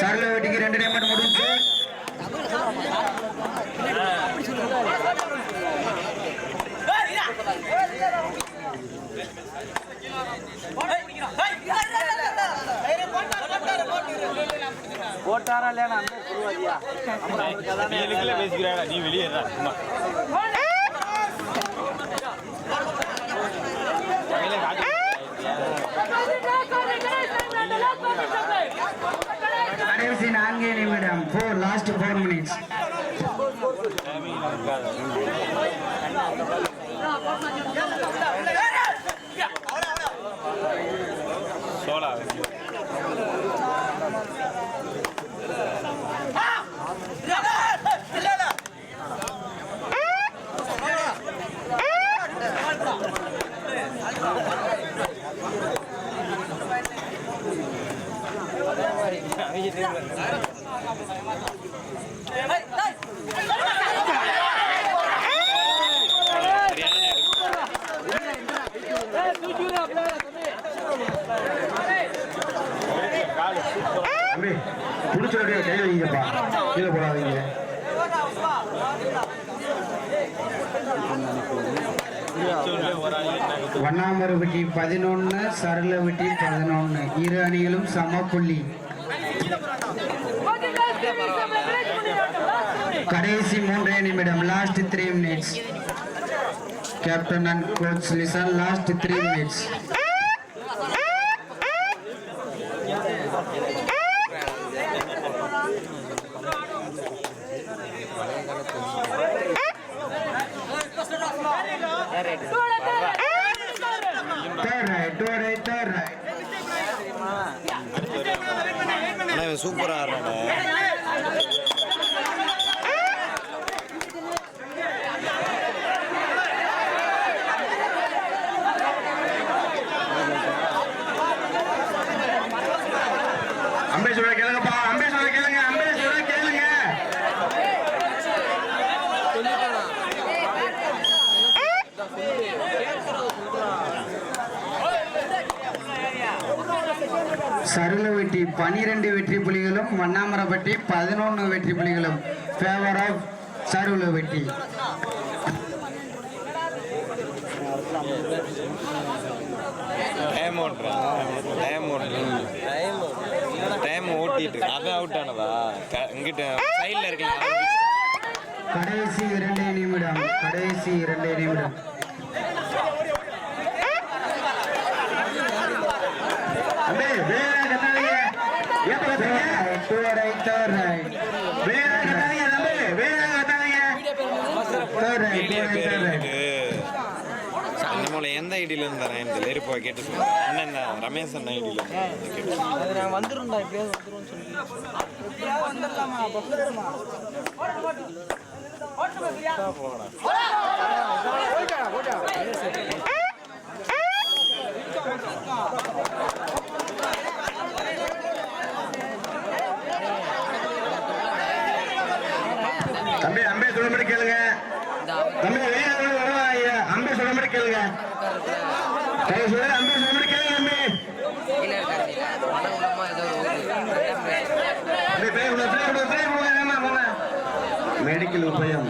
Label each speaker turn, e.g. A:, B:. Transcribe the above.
A: சரள வெட்டிக்கு ரெண்டு டைம் முடிஞ்சு.
B: போட்டாரா இல்லையா
C: பேசிக்கிறாடா நீ வெளியேறா சும்மா. காட்டு
A: கடைசி நான்கே நிமிடம் ஃபோர் லாஸ்ட் ஃபோர் மினிட்ஸ்
C: சோளா காலு சூப்பர்
A: கை வைங்கப்பா கீழே போடாதீங்க
C: ஒரு ஆள் என்ன
A: வண்ணாமர வெட்டி பதினொன்னு சரள வெட்டி பதினொன்னு. இரு அணிகளும் சம புள்ளி. கடைசி மூன்றே நிமிடம் last three minutes captain and coach listen last three minutes
D: சூப்பரா ஆடுறானே
A: அம்பேஷ் சொல்ல கேளுங்கப்பா அம்பேஷ் சொல்ல கேளுங்க அம்பேஷ் சொல்ல கேளுங்க சருள வெட்டி பனிரெண்டு வெற்றி புலிகளும் வண்ணாமரப்பட்டி பதினொன்று வெற்றி புலிகளும். ஃபேவர் ஆஃப் சருள வெட்டி
D: டைம் டைம் ஓட்டுறான் டைம் ஓட்டிட்டு இருக்கு. அவன் அவுட் ஆனதா? இங்கிட்ட சைடில் இருக்கலாம்.
A: கடைசி இரண்டே நிமிடம். கடைசி இரண்டே நிமிடம். தூரை Third right, வேற தம்பி, வேற கத்தாதீங்க. Third தூரை
D: ஐடியா நம்மள எந்த ஐடியில இருந்து தரேன் இந்த வெறுப்பா கேட்டு சொல்லுங்க என்ன இந்த ரமேஷ் அண்ணன் ஐடியில கேட்டு
B: அது நான் வந்துரும்டா எப்படியாவது வந்துரும்னு சொல்லி வந்துடலாமா
A: அம்பே சொல்லும்படி கேளுங்க. தம்பி வேற எவ்வளவு ஐயா. அம்பே சொல்லும்படி கேளுங்க. தயவு செய்து அம்பே சொல்லும்படி கேளுங்க தம்பி. மெடிக்கல் உபயம்.